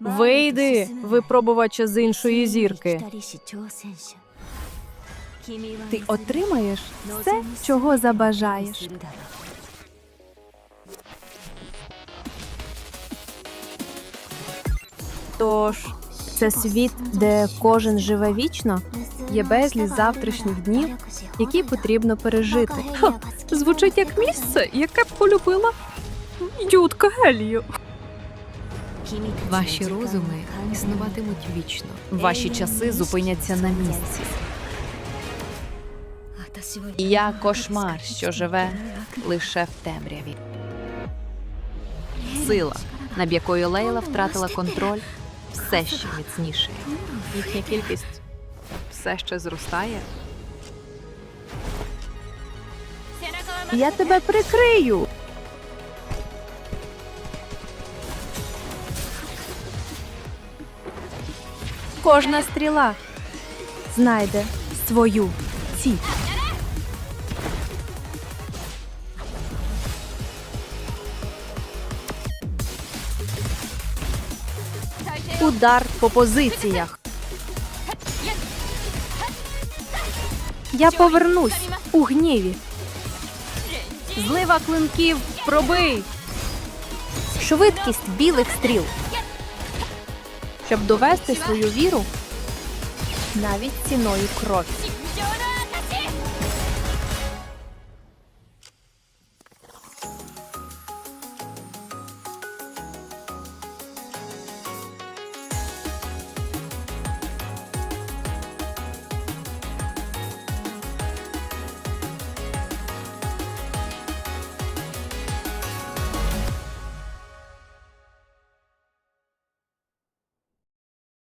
Вийди, випробувача з іншої зірки. Ти отримаєш все, чого забажаєш. Тож, це світ, де кожен живе вічно. Є безліч завтрашніх днів, які потрібно пережити. Ха, звучить як місце, яке б полюбила Ютка Гелію. Ваші розуми існуватимуть вічно. Ваші часи зупиняться на місці. Я кошмар, що живе лише в темряві. Сила, над якою Лейла втратила контроль, все ще міцніше. Їхня кількість все ще зростає. Я тебе прикрию. Кожна стріла знайде свою ціль. Удар по позиціях. Я повернусь у гніві. Злива клинків пробий. Швидкість білих стріл. Щоб довести свою віру навіть ціною крові.